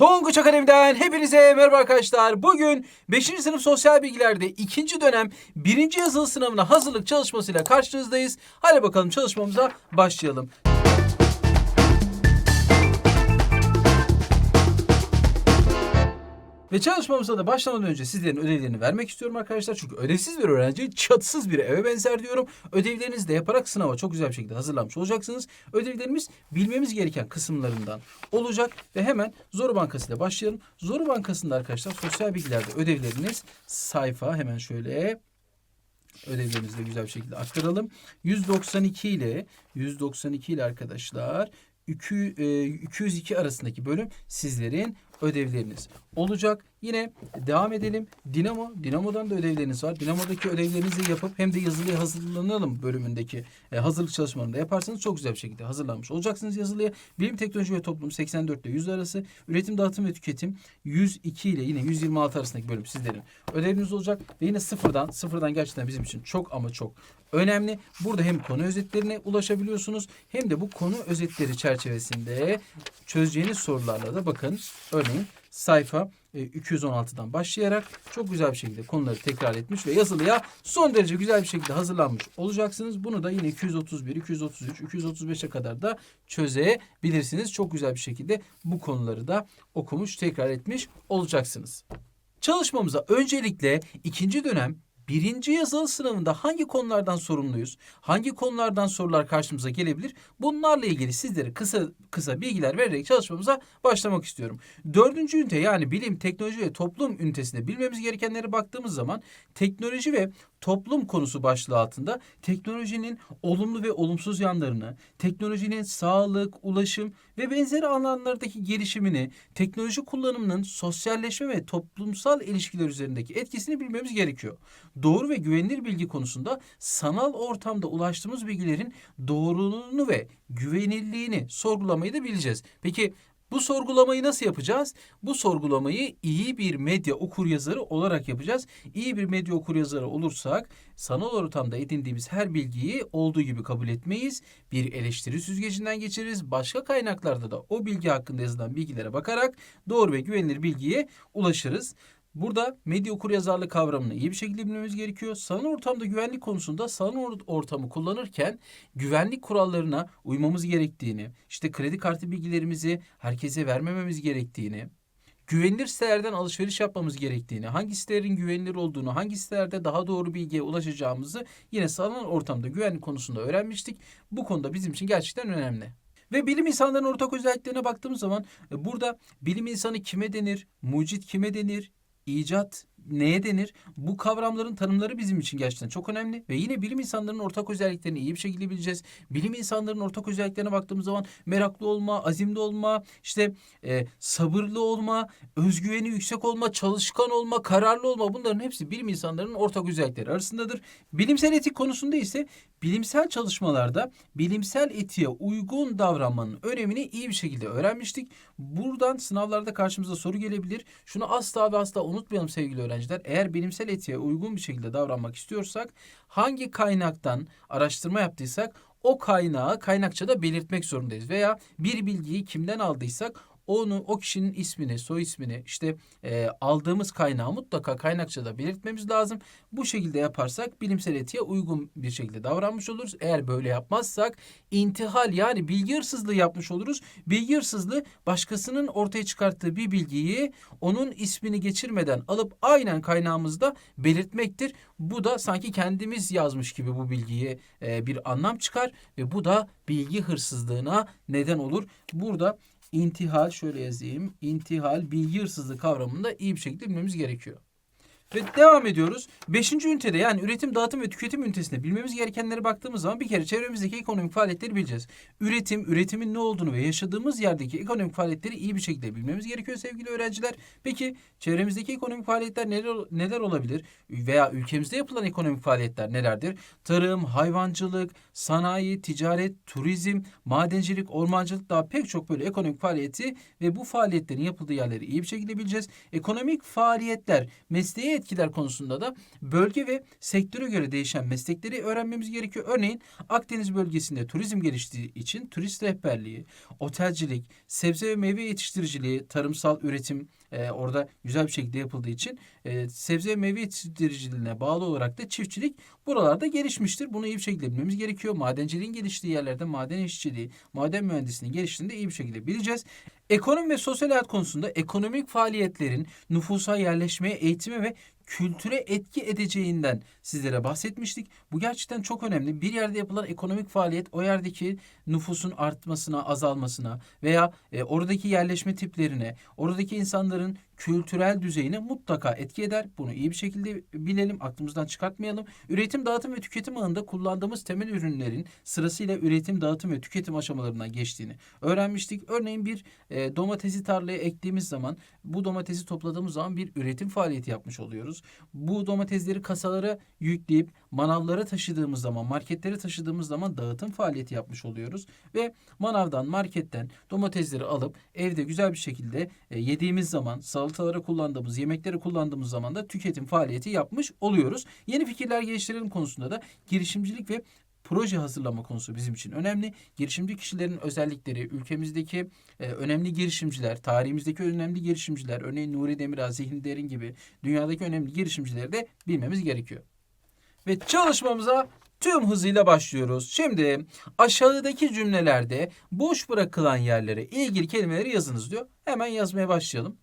Tonguç Akademi'den hepinize merhaba arkadaşlar. Bugün 5. sınıf sosyal bilgilerde 2. dönem 1. yazılı sınavına hazırlık çalışmasıyla karşınızdayız. Hadi bakalım çalışmamıza başlayalım. Ve çalışmamıza da başlamadan önce sizlerin ödevlerini vermek istiyorum arkadaşlar. Çünkü ödevsiz bir öğrenci çatısız bir eve benzer diyorum. Ödevlerinizi de yaparak sınava çok güzel bir şekilde hazırlanmış olacaksınız. Ödevlerimiz bilmemiz gereken kısımlarından olacak. Ve hemen Zoru Bankası ile başlayalım. Zoru Bankası'nda arkadaşlar sosyal bilgilerde ödevleriniz sayfa hemen şöyle ödevlerimizi de güzel bir şekilde aktaralım. 192 ile 192 ile arkadaşlar 2, e, 202 arasındaki bölüm sizlerin ödevleriniz olacak. Yine devam edelim. Dinamo, Dinamo'dan da ödevleriniz var. Dinamo'daki ödevlerinizi yapıp hem de yazılıya hazırlanalım bölümündeki e, hazırlık çalışmalarını da yaparsanız çok güzel bir şekilde hazırlanmış olacaksınız yazılıya. Bilim, teknoloji ve toplum 84 ile 100 arası. Üretim, dağıtım ve tüketim 102 ile yine 126 arasındaki bölüm sizlerin ödeviniz olacak. Ve yine sıfırdan, sıfırdan gerçekten bizim için çok ama çok önemli. Burada hem konu özetlerine ulaşabiliyorsunuz hem de bu konu özetleri çerçevesinde çözeceğiniz sorularla da bakın örneğin sayfa e, 216'dan başlayarak çok güzel bir şekilde konuları tekrar etmiş ve yazılıya son derece güzel bir şekilde hazırlanmış olacaksınız. Bunu da yine 231, 233, 235'e kadar da çözebilirsiniz. Çok güzel bir şekilde bu konuları da okumuş, tekrar etmiş olacaksınız. Çalışmamıza öncelikle ikinci dönem birinci yazılı sınavında hangi konulardan sorumluyuz? Hangi konulardan sorular karşımıza gelebilir? Bunlarla ilgili sizlere kısa kısa bilgiler vererek çalışmamıza başlamak istiyorum. Dördüncü ünite yani bilim, teknoloji ve toplum ünitesinde bilmemiz gerekenlere baktığımız zaman teknoloji ve toplum konusu başlığı altında teknolojinin olumlu ve olumsuz yanlarını, teknolojinin sağlık, ulaşım ve benzeri alanlardaki gelişimini, teknoloji kullanımının sosyalleşme ve toplumsal ilişkiler üzerindeki etkisini bilmemiz gerekiyor. Doğru ve güvenilir bilgi konusunda sanal ortamda ulaştığımız bilgilerin doğruluğunu ve güvenilirliğini sorgulamayı da bileceğiz. Peki bu sorgulamayı nasıl yapacağız? Bu sorgulamayı iyi bir medya okuryazarı olarak yapacağız. İyi bir medya okuryazarı olursak sanal ortamda edindiğimiz her bilgiyi olduğu gibi kabul etmeyiz. Bir eleştiri süzgecinden geçiririz. Başka kaynaklarda da o bilgi hakkında yazılan bilgilere bakarak doğru ve güvenilir bilgiye ulaşırız. Burada medya okuryazarlığı kavramını iyi bir şekilde bilmemiz gerekiyor. Sanal ortamda güvenlik konusunda sanal or- ortamı kullanırken güvenlik kurallarına uymamız gerektiğini, işte kredi kartı bilgilerimizi herkese vermememiz gerektiğini, güvenilir sitelerden alışveriş yapmamız gerektiğini, hangi sitelerin güvenilir olduğunu, hangi sitelerde daha doğru bilgiye ulaşacağımızı yine sanal ortamda güvenlik konusunda öğrenmiştik. Bu konuda bizim için gerçekten önemli. Ve bilim insanlarının ortak özelliklerine baktığımız zaman e, burada bilim insanı kime denir, mucit kime denir, icat neye denir? Bu kavramların tanımları bizim için gerçekten çok önemli ve yine bilim insanlarının ortak özelliklerini iyi bir şekilde bileceğiz. Bilim insanlarının ortak özelliklerine baktığımız zaman meraklı olma, azimli olma, işte e, sabırlı olma, özgüveni yüksek olma, çalışkan olma, kararlı olma bunların hepsi bilim insanlarının ortak özellikleri arasındadır. Bilimsel etik konusunda ise bilimsel çalışmalarda bilimsel etiğe uygun davranmanın önemini iyi bir şekilde öğrenmiştik. Buradan sınavlarda karşımıza soru gelebilir. Şunu asla ve asla unutmayalım sevgili öğrenciler. Eğer bilimsel etiğe uygun bir şekilde davranmak istiyorsak hangi kaynaktan araştırma yaptıysak o kaynağı kaynakçada belirtmek zorundayız. Veya bir bilgiyi kimden aldıysak onu o kişinin ismini, soy ismini işte e, aldığımız kaynağı mutlaka kaynakçada belirtmemiz lazım. Bu şekilde yaparsak bilimsel etiğe uygun bir şekilde davranmış oluruz. Eğer böyle yapmazsak intihal yani bilgi hırsızlığı yapmış oluruz. Bilgi hırsızlığı başkasının ortaya çıkarttığı bir bilgiyi onun ismini geçirmeden alıp aynen kaynağımızda belirtmektir. Bu da sanki kendimiz yazmış gibi bu bilgiye e, bir anlam çıkar ve bu da bilgi hırsızlığına neden olur. Burada intihal şöyle yazayım. İntihal bilgi hırsızlığı kavramını da iyi bir şekilde bilmemiz gerekiyor. Ve devam ediyoruz. Beşinci ünitede yani üretim, dağıtım ve tüketim ünitesinde bilmemiz gerekenlere baktığımız zaman bir kere çevremizdeki ekonomik faaliyetleri bileceğiz. Üretim, üretimin ne olduğunu ve yaşadığımız yerdeki ekonomik faaliyetleri iyi bir şekilde bilmemiz gerekiyor sevgili öğrenciler. Peki çevremizdeki ekonomik faaliyetler neler, neler olabilir? Veya ülkemizde yapılan ekonomik faaliyetler nelerdir? Tarım, hayvancılık, sanayi, ticaret, turizm, madencilik, ormancılık daha pek çok böyle ekonomik faaliyeti ve bu faaliyetlerin yapıldığı yerleri iyi bir şekilde bileceğiz. Ekonomik faaliyetler mesleğe etkiler konusunda da bölge ve sektöre göre değişen meslekleri öğrenmemiz gerekiyor. Örneğin Akdeniz bölgesinde turizm geliştiği için turist rehberliği, otelcilik, sebze ve meyve yetiştiriciliği, tarımsal üretim e, orada güzel bir şekilde yapıldığı için e, sebze ve meyve yetiştiriciliğine bağlı olarak da çiftçilik buralarda gelişmiştir. Bunu iyi bir şekilde bilmemiz gerekiyor. Madenciliğin geliştiği yerlerde maden işçiliği, maden mühendisliğinin geliştiğini de iyi bir şekilde bileceğiz. Ekonomi ve sosyal hayat konusunda ekonomik faaliyetlerin nüfusa yerleşmeye, eğitime ve kültüre etki edeceğinden sizlere bahsetmiştik. Bu gerçekten çok önemli. Bir yerde yapılan ekonomik faaliyet o yerdeki nüfusun artmasına, azalmasına veya e, oradaki yerleşme tiplerine, oradaki insanların kültürel düzeyine mutlaka etki eder. Bunu iyi bir şekilde bilelim, aklımızdan çıkartmayalım. Üretim, dağıtım ve tüketim ağında kullandığımız temel ürünlerin sırasıyla üretim, dağıtım ve tüketim aşamalarından geçtiğini öğrenmiştik. Örneğin bir e, domatesi tarlaya ektiğimiz zaman bu domatesi topladığımız zaman bir üretim faaliyeti yapmış oluyoruz. Bu domatesleri kasalara yükleyip manavlara taşıdığımız zaman, marketlere taşıdığımız zaman dağıtım faaliyeti yapmış oluyoruz. Ve manavdan, marketten domatesleri alıp evde güzel bir şekilde e, yediğimiz zaman, salatalara kullandığımız, yemeklere kullandığımız zaman da tüketim faaliyeti yapmış oluyoruz. Yeni fikirler geliştirelim konusunda da girişimcilik ve proje hazırlama konusu bizim için önemli. Girişimci kişilerin özellikleri, ülkemizdeki e, önemli girişimciler, tarihimizdeki önemli girişimciler, örneğin Nuri Demirağ, Zihni Derin gibi dünyadaki önemli girişimcileri de bilmemiz gerekiyor. Ve çalışmamıza tüm hızıyla başlıyoruz. Şimdi aşağıdaki cümlelerde boş bırakılan yerlere ilgili kelimeleri yazınız diyor. Hemen yazmaya başlayalım.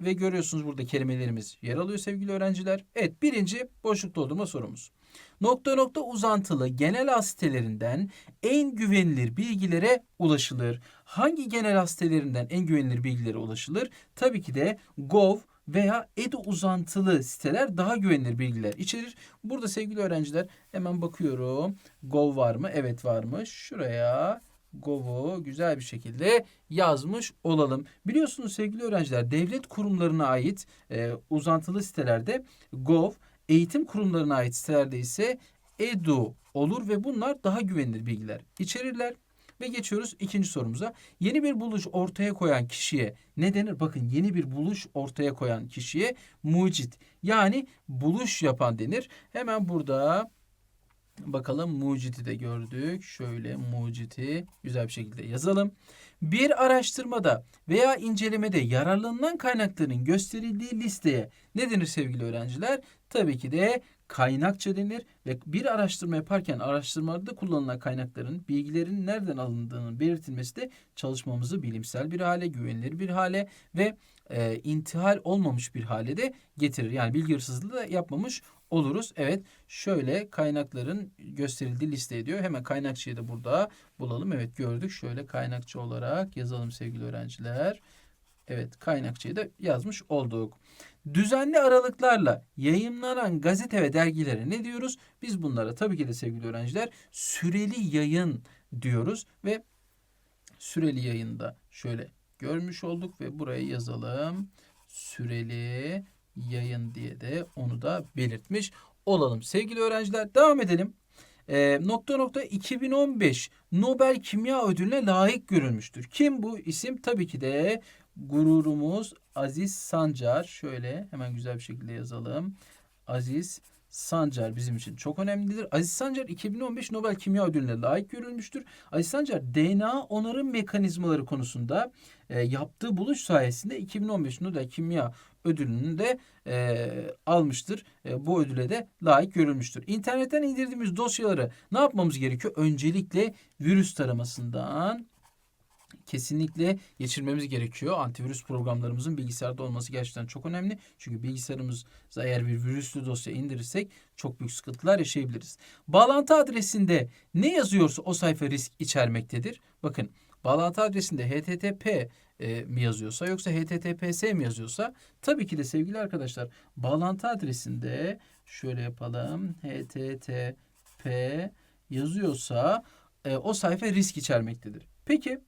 Ve görüyorsunuz burada kelimelerimiz yer alıyor sevgili öğrenciler. Evet birinci boşluk doldurma sorumuz. Nokta nokta uzantılı genel hasitelerinden en güvenilir bilgilere ulaşılır. Hangi genel hasitelerinden en güvenilir bilgilere ulaşılır? Tabii ki de Gov veya Edu uzantılı siteler daha güvenilir bilgiler içerir. Burada sevgili öğrenciler hemen bakıyorum. Gov var mı? Evet varmış. Şuraya Gov'u güzel bir şekilde yazmış olalım. Biliyorsunuz sevgili öğrenciler devlet kurumlarına ait e, uzantılı sitelerde Gov, eğitim kurumlarına ait sitelerde ise Edu olur ve bunlar daha güvenilir bilgiler içerirler. Ve geçiyoruz ikinci sorumuza. Yeni bir buluş ortaya koyan kişiye ne denir? Bakın yeni bir buluş ortaya koyan kişiye mucit yani buluş yapan denir. Hemen burada bakalım muciti de gördük. Şöyle muciti güzel bir şekilde yazalım. Bir araştırmada veya incelemede yararlanılan kaynakların gösterildiği listeye ne denir sevgili öğrenciler? Tabii ki de kaynakça denir ve bir araştırma yaparken araştırmada kullanılan kaynakların bilgilerin nereden alındığının belirtilmesi de çalışmamızı bilimsel bir hale, güvenilir bir hale ve e, intihal olmamış bir hale de getirir. Yani bilgi hırsızlığı da yapmamış oluruz. Evet şöyle kaynakların gösterildiği liste ediyor. Hemen kaynakçıyı da burada bulalım. Evet gördük. Şöyle kaynakçı olarak yazalım sevgili öğrenciler. Evet kaynakçıyı da yazmış olduk. Düzenli aralıklarla yayınlanan gazete ve dergilere ne diyoruz? Biz bunlara tabii ki de sevgili öğrenciler süreli yayın diyoruz ve süreli yayında şöyle görmüş olduk ve buraya yazalım. Süreli yayın diye de onu da belirtmiş olalım. Sevgili öğrenciler devam edelim. E, nokta nokta 2015 Nobel Kimya Ödülüne layık görülmüştür. Kim bu isim? Tabii ki de gururumuz Aziz Sancar. Şöyle hemen güzel bir şekilde yazalım. Aziz Sancar bizim için çok önemlidir. Aziz Sancar 2015 Nobel Kimya Ödülüne layık görülmüştür. Aziz Sancar DNA onarım mekanizmaları konusunda e, yaptığı buluş sayesinde 2015 Nobel Kimya Ödülünü de e, almıştır. E, bu ödüle de layık görülmüştür. İnternetten indirdiğimiz dosyaları ne yapmamız gerekiyor? Öncelikle virüs taramasından kesinlikle geçirmemiz gerekiyor. Antivirüs programlarımızın bilgisayarda olması gerçekten çok önemli. Çünkü bilgisayarımıza eğer bir virüslü dosya indirirsek çok büyük sıkıntılar yaşayabiliriz. Bağlantı adresinde ne yazıyorsa o sayfa risk içermektedir. Bakın bağlantı adresinde HTTP e, mi yazıyorsa yoksa HTTPS mi yazıyorsa tabii ki de sevgili arkadaşlar bağlantı adresinde şöyle yapalım HTTP yazıyorsa e, o sayfa risk içermektedir. Peki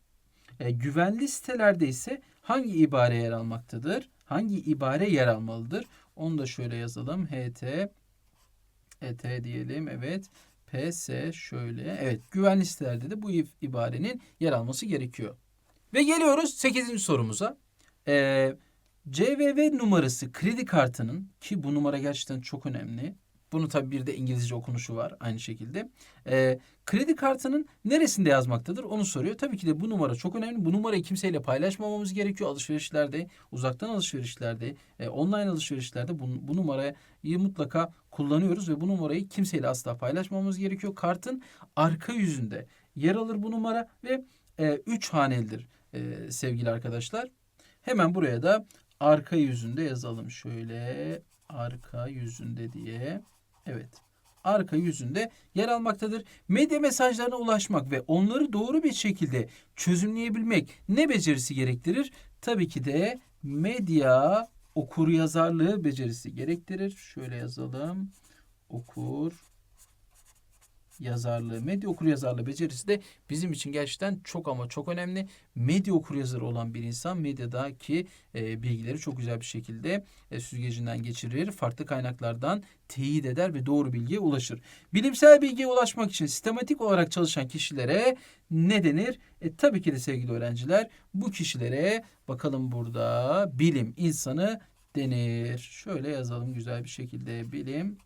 e, güvenli sitelerde ise hangi ibare yer almaktadır? Hangi ibare yer almalıdır? Onu da şöyle yazalım. HT ET diyelim. Evet. PS şöyle. Evet. Güvenli sitelerde de bu ibarenin yer alması gerekiyor. Ve geliyoruz 8. sorumuza. Ee, CVV numarası kredi kartının ki bu numara gerçekten çok önemli. Bunu tabii bir de İngilizce okunuşu var aynı şekilde. Ee, kredi kartının neresinde yazmaktadır onu soruyor. Tabii ki de bu numara çok önemli. Bu numarayı kimseyle paylaşmamamız gerekiyor. Alışverişlerde, uzaktan alışverişlerde, e, online alışverişlerde bu, bu numarayı mutlaka kullanıyoruz ve bu numarayı kimseyle asla paylaşmamamız gerekiyor. Kartın arka yüzünde yer alır bu numara ve 3 hanelidir e, sevgili arkadaşlar. Hemen buraya da arka yüzünde yazalım şöyle arka yüzünde diye. Evet. Arka yüzünde yer almaktadır. Medya mesajlarına ulaşmak ve onları doğru bir şekilde çözümleyebilmek ne becerisi gerektirir? Tabii ki de medya okur yazarlığı becerisi gerektirir. Şöyle yazalım. Okur yazarlığı, medya okur yazarlığı becerisi de bizim için gerçekten çok ama çok önemli. Medya okur yazarı olan bir insan medyadaki e, bilgileri çok güzel bir şekilde e, süzgecinden geçirir. Farklı kaynaklardan teyit eder ve doğru bilgiye ulaşır. Bilimsel bilgiye ulaşmak için sistematik olarak çalışan kişilere ne denir? E, tabii ki de sevgili öğrenciler bu kişilere bakalım burada bilim insanı denir. Şöyle yazalım güzel bir şekilde bilim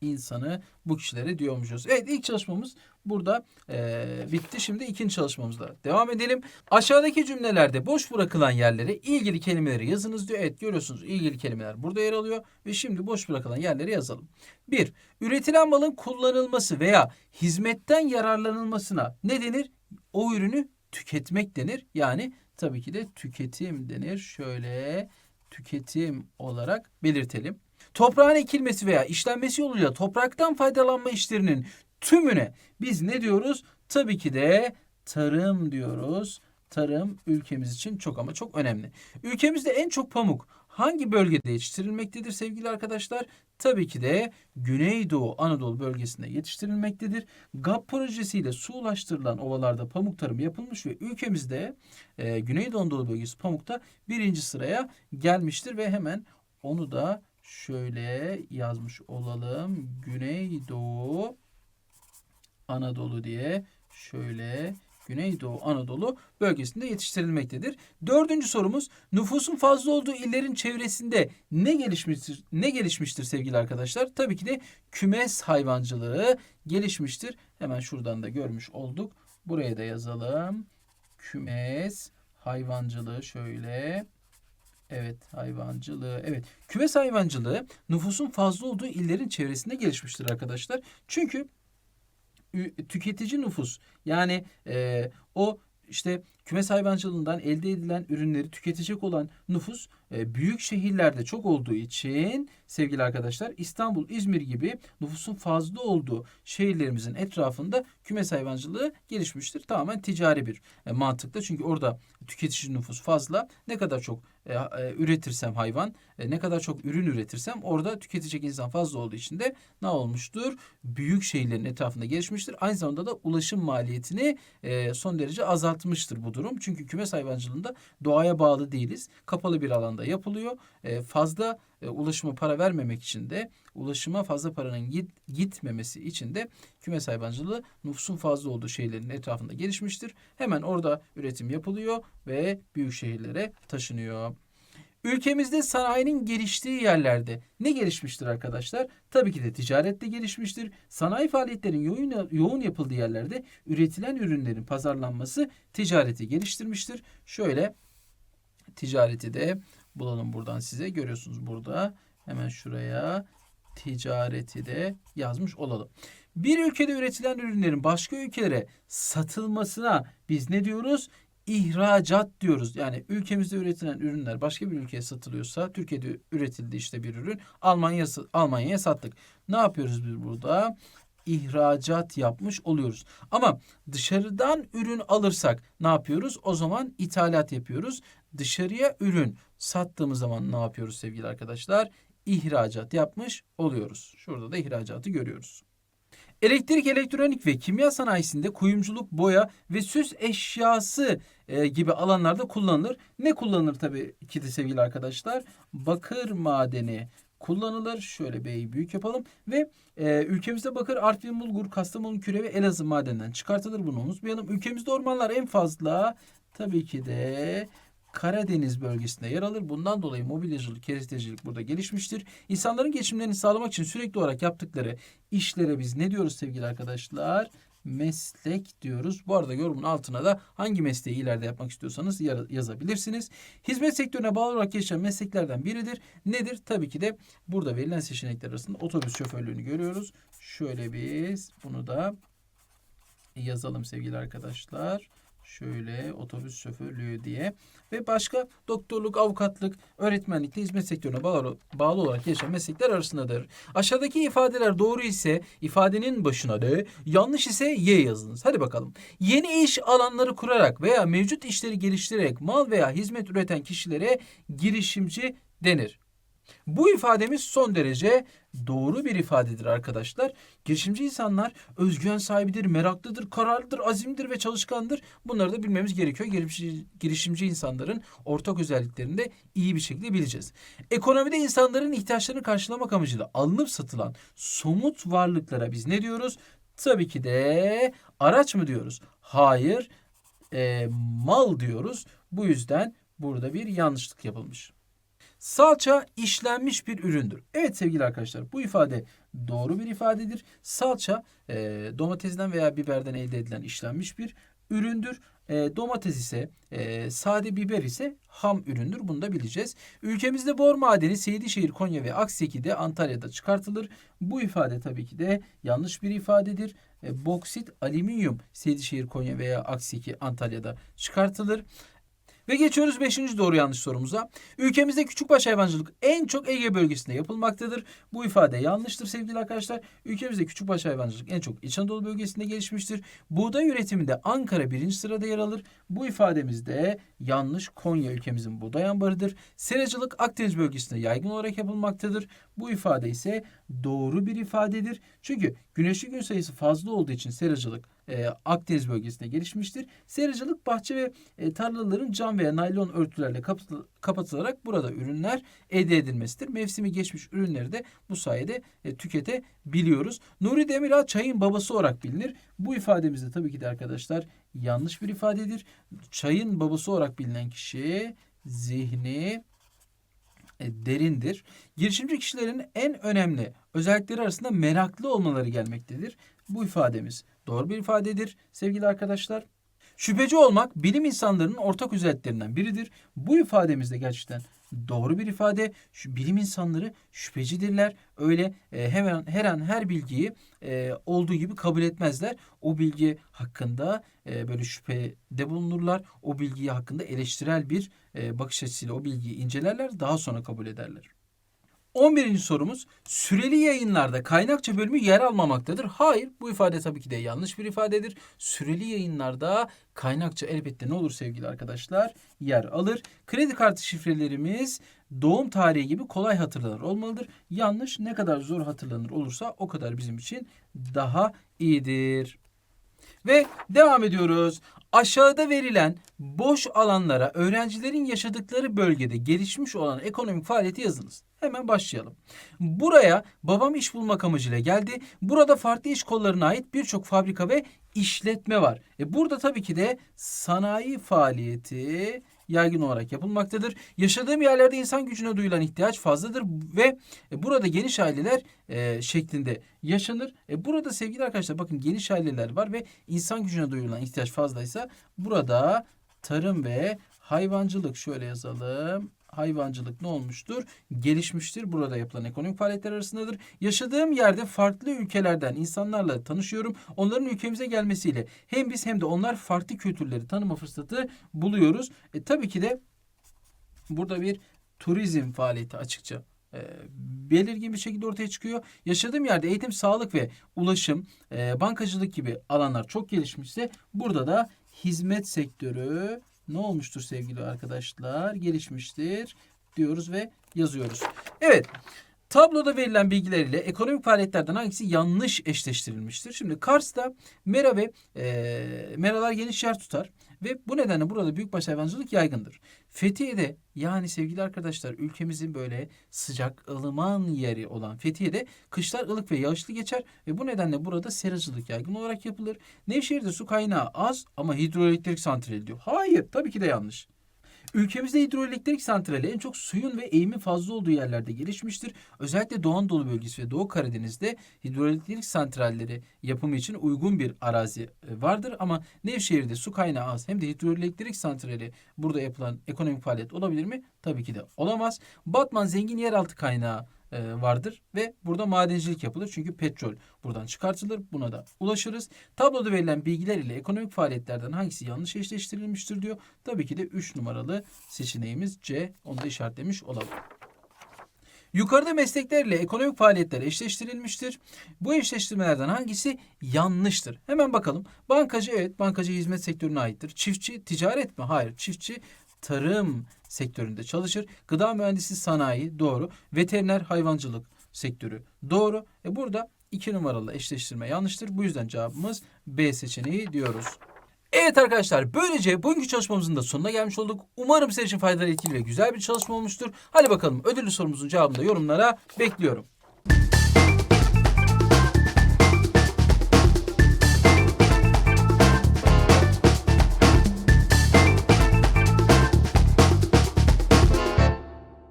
insanı bu kişilere diyormuşuz. Evet ilk çalışmamız burada e, bitti. Şimdi ikinci çalışmamızda devam edelim. Aşağıdaki cümlelerde boş bırakılan yerlere ilgili kelimeleri yazınız diyor. Evet görüyorsunuz ilgili kelimeler burada yer alıyor. Ve şimdi boş bırakılan yerleri yazalım. 1. Üretilen malın kullanılması veya hizmetten yararlanılmasına ne denir? O ürünü tüketmek denir. Yani tabii ki de tüketim denir. Şöyle tüketim olarak belirtelim. Toprağın ekilmesi veya işlenmesi yoluyla topraktan faydalanma işlerinin tümüne biz ne diyoruz? Tabii ki de tarım diyoruz. Tarım ülkemiz için çok ama çok önemli. Ülkemizde en çok pamuk hangi bölgede yetiştirilmektedir sevgili arkadaşlar? Tabii ki de Güneydoğu Anadolu bölgesinde yetiştirilmektedir. GAP projesiyle su ulaştırılan ovalarda pamuk tarımı yapılmış ve ülkemizde e, Güneydoğu Anadolu bölgesi pamukta birinci sıraya gelmiştir ve hemen onu da şöyle yazmış olalım. Güneydoğu Anadolu diye şöyle Güneydoğu Anadolu bölgesinde yetiştirilmektedir. Dördüncü sorumuz nüfusun fazla olduğu illerin çevresinde ne gelişmiştir? Ne gelişmiştir sevgili arkadaşlar? Tabii ki de kümes hayvancılığı gelişmiştir. Hemen şuradan da görmüş olduk. Buraya da yazalım. Kümes hayvancılığı şöyle Evet hayvancılığı. Evet kümes hayvancılığı nüfusun fazla olduğu illerin çevresinde gelişmiştir arkadaşlar. Çünkü tüketici nüfus yani e, o işte kümes hayvancılığından elde edilen ürünleri tüketecek olan nüfus e, büyük şehirlerde çok olduğu için sevgili arkadaşlar İstanbul, İzmir gibi nüfusun fazla olduğu şehirlerimizin etrafında kümes hayvancılığı gelişmiştir. Tamamen ticari bir e, mantıkla çünkü orada tüketici nüfus fazla. Ne kadar çok e, üretirsem hayvan, ne kadar çok ürün üretirsem orada tüketecek insan fazla olduğu için de ne olmuştur? Büyük şehirlerin etrafında gelişmiştir. Aynı zamanda da ulaşım maliyetini son derece azaltmıştır bu durum. Çünkü kümes hayvancılığında doğaya bağlı değiliz. Kapalı bir alanda yapılıyor. E, fazla e, ulaşıma para vermemek için de ulaşıma fazla paranın git, gitmemesi için de kümes hayvancılığı nüfusun fazla olduğu şehirlerin etrafında gelişmiştir. Hemen orada üretim yapılıyor ve büyük şehirlere taşınıyor. Ülkemizde sanayinin geliştiği yerlerde ne gelişmiştir arkadaşlar? Tabii ki de ticarette gelişmiştir. Sanayi faaliyetlerin yoğun, yoğun yapıldığı yerlerde üretilen ürünlerin pazarlanması ticareti geliştirmiştir. Şöyle ticareti de bulalım buradan size. Görüyorsunuz burada. Hemen şuraya ticareti de yazmış olalım. Bir ülkede üretilen ürünlerin başka ülkelere satılmasına biz ne diyoruz? İhracat diyoruz. Yani ülkemizde üretilen ürünler başka bir ülkeye satılıyorsa Türkiye'de üretildi işte bir ürün Almanya Almanya'ya sattık. Ne yapıyoruz biz burada? ihracat yapmış oluyoruz. Ama dışarıdan ürün alırsak ne yapıyoruz? O zaman ithalat yapıyoruz. Dışarıya ürün sattığımız zaman ne yapıyoruz sevgili arkadaşlar? İhracat yapmış oluyoruz. Şurada da ihracatı görüyoruz. Elektrik, elektronik ve kimya sanayisinde kuyumculuk, boya ve süs eşyası e, gibi alanlarda kullanılır. Ne kullanılır tabii ki de sevgili arkadaşlar? Bakır madeni kullanılır. Şöyle B'yi büyük yapalım ve e, ülkemizde bakır, Artvin, Bulgur, Kastamonu, Küre ve Elazığ madeninden çıkartılır. Bunu unutmayalım. Ülkemizde ormanlar en fazla tabii ki de Karadeniz bölgesinde yer alır. Bundan dolayı mobilyacılık, kerestecilik burada gelişmiştir. İnsanların geçimlerini sağlamak için sürekli olarak yaptıkları işlere biz ne diyoruz sevgili arkadaşlar? Meslek diyoruz. Bu arada yorumun altına da hangi mesleği ileride yapmak istiyorsanız ya- yazabilirsiniz. Hizmet sektörüne bağlı olarak gelişen mesleklerden biridir. Nedir? Tabii ki de burada verilen seçenekler arasında otobüs şoförlüğünü görüyoruz. Şöyle biz bunu da yazalım sevgili arkadaşlar. Şöyle otobüs şoförlüğü diye ve başka doktorluk, avukatlık, öğretmenlikte hizmet sektörüne bağlı, bağlı olarak gelişen meslekler arasındadır. Aşağıdaki ifadeler doğru ise ifadenin başına D, yanlış ise Y yazınız. Hadi bakalım. Yeni iş alanları kurarak veya mevcut işleri geliştirerek mal veya hizmet üreten kişilere girişimci denir. Bu ifademiz son derece doğru bir ifadedir arkadaşlar. Girişimci insanlar özgüven sahibidir, meraklıdır, kararlıdır, azimdir ve çalışkandır. Bunları da bilmemiz gerekiyor. Girişimci, girişimci insanların ortak özelliklerini de iyi bir şekilde bileceğiz. Ekonomide insanların ihtiyaçlarını karşılamak amacıyla alınıp satılan somut varlıklara biz ne diyoruz? Tabii ki de araç mı diyoruz? Hayır, e, mal diyoruz. Bu yüzden burada bir yanlışlık yapılmış. Salça işlenmiş bir üründür. Evet sevgili arkadaşlar bu ifade doğru bir ifadedir. Salça e, domatesden veya biberden elde edilen işlenmiş bir üründür. E, domates ise e, sade biber ise ham üründür. Bunu da bileceğiz. Ülkemizde bor madeni Seydişehir, Konya ve Aksyeki'de Antalya'da çıkartılır. Bu ifade tabii ki de yanlış bir ifadedir. E, boksit, alüminyum Seydişehir, Konya veya Aksiyeki Antalya'da çıkartılır. Ve geçiyoruz 5. doğru yanlış sorumuza. Ülkemizde küçükbaş hayvancılık en çok Ege bölgesinde yapılmaktadır. Bu ifade yanlıştır sevgili arkadaşlar. Ülkemizde küçükbaş hayvancılık en çok İç Anadolu bölgesinde gelişmiştir. Buğday üretiminde Ankara birinci sırada yer alır. Bu ifademiz de yanlış. Konya ülkemizin buğday ambarıdır. Seracılık Akdeniz bölgesinde yaygın olarak yapılmaktadır. Bu ifade ise doğru bir ifadedir. Çünkü güneşli gün sayısı fazla olduğu için seracılık e, Akdeniz bölgesinde gelişmiştir. Seracılık bahçe ve e, tarlaların cam veya naylon örtülerle kapatı- kapatılarak burada ürünler elde edilmesidir. Mevsimi geçmiş ürünleri de bu sayede e, tüketebiliyoruz. Nuri Demirağ çayın babası olarak bilinir. Bu ifademiz de tabii ki de arkadaşlar yanlış bir ifadedir. Çayın babası olarak bilinen kişi zihni e, derindir. Girişimci kişilerin en önemli özellikleri arasında meraklı olmaları gelmektedir. Bu ifademiz doğru bir ifadedir sevgili arkadaşlar. Şüpheci olmak bilim insanlarının ortak özelliklerinden biridir. Bu ifademiz de gerçekten doğru bir ifade. Şu bilim insanları şüphecidirler. Öyle e, hemen her an her bilgiyi e, olduğu gibi kabul etmezler. O bilgi hakkında e, böyle şüphede bulunurlar. O bilgiyi hakkında eleştirel bir e, bakış açısıyla o bilgiyi incelerler. Daha sonra kabul ederler. 11. sorumuz süreli yayınlarda kaynakça bölümü yer almamaktadır. Hayır bu ifade tabii ki de yanlış bir ifadedir. Süreli yayınlarda kaynakça elbette ne olur sevgili arkadaşlar? Yer alır. Kredi kartı şifrelerimiz doğum tarihi gibi kolay hatırlanır olmalıdır. Yanlış ne kadar zor hatırlanır olursa o kadar bizim için daha iyidir. Ve devam ediyoruz. Aşağıda verilen boş alanlara öğrencilerin yaşadıkları bölgede gelişmiş olan ekonomik faaliyeti yazınız. Hemen başlayalım. Buraya babam iş bulmak amacıyla geldi. Burada farklı iş kollarına ait birçok fabrika ve işletme var. E burada tabii ki de sanayi faaliyeti yaygın olarak yapılmaktadır. Yaşadığım yerlerde insan gücüne duyulan ihtiyaç fazladır ve e, burada geniş aileler e, şeklinde yaşanır. E, burada sevgili arkadaşlar bakın geniş aileler var ve insan gücüne duyulan ihtiyaç fazlaysa burada tarım ve hayvancılık şöyle yazalım. Hayvancılık ne olmuştur? Gelişmiştir. Burada yapılan ekonomik faaliyetler arasındadır. Yaşadığım yerde farklı ülkelerden insanlarla tanışıyorum. Onların ülkemize gelmesiyle hem biz hem de onlar farklı kültürleri tanıma fırsatı buluyoruz. E, tabii ki de burada bir turizm faaliyeti açıkça e, belirgin bir şekilde ortaya çıkıyor. Yaşadığım yerde eğitim, sağlık ve ulaşım, e, bankacılık gibi alanlar çok gelişmişse burada da hizmet sektörü ne olmuştur sevgili arkadaşlar? Gelişmiştir diyoruz ve yazıyoruz. Evet. Tabloda verilen bilgiler ile ekonomik faaliyetlerden hangisi yanlış eşleştirilmiştir? Şimdi Kars'ta mera ve e, meralar geniş yer tutar ve bu nedenle burada büyükbaş hayvancılık yaygındır. Fethiye'de yani sevgili arkadaşlar ülkemizin böyle sıcak ılıman yeri olan Fethiye'de kışlar ılık ve yağışlı geçer ve bu nedenle burada seracılık yaygın olarak yapılır. Nevşehir'de su kaynağı az ama hidroelektrik santrali diyor. Hayır tabii ki de yanlış. Ülkemizde hidroelektrik santrali en çok suyun ve eğimin fazla olduğu yerlerde gelişmiştir. Özellikle Doğu Anadolu bölgesi ve Doğu Karadeniz'de hidroelektrik santralleri yapımı için uygun bir arazi e, vardır. Ama Nevşehir'de su kaynağı az hem de hidroelektrik santrali burada yapılan ekonomik faaliyet olabilir mi? Tabii ki de olamaz. Batman zengin yeraltı kaynağı vardır ve burada madencilik yapılır. Çünkü petrol buradan çıkartılır. Buna da ulaşırız. Tabloda verilen bilgiler ile ekonomik faaliyetlerden hangisi yanlış eşleştirilmiştir diyor. Tabii ki de 3 numaralı seçeneğimiz C. Onu da işaretlemiş olalım. Yukarıda mesleklerle ekonomik faaliyetler eşleştirilmiştir. Bu eşleştirmelerden hangisi yanlıştır? Hemen bakalım. Bankacı evet bankacı hizmet sektörüne aittir. Çiftçi ticaret mi? Hayır. Çiftçi tarım sektöründe çalışır. Gıda mühendisi sanayi doğru. Veteriner hayvancılık sektörü doğru. E burada iki numaralı eşleştirme yanlıştır. Bu yüzden cevabımız B seçeneği diyoruz. Evet arkadaşlar böylece bugünkü çalışmamızın da sonuna gelmiş olduk. Umarım sizin için faydalı, etkili ve güzel bir çalışma olmuştur. Hadi bakalım ödüllü sorumuzun cevabını da yorumlara bekliyorum.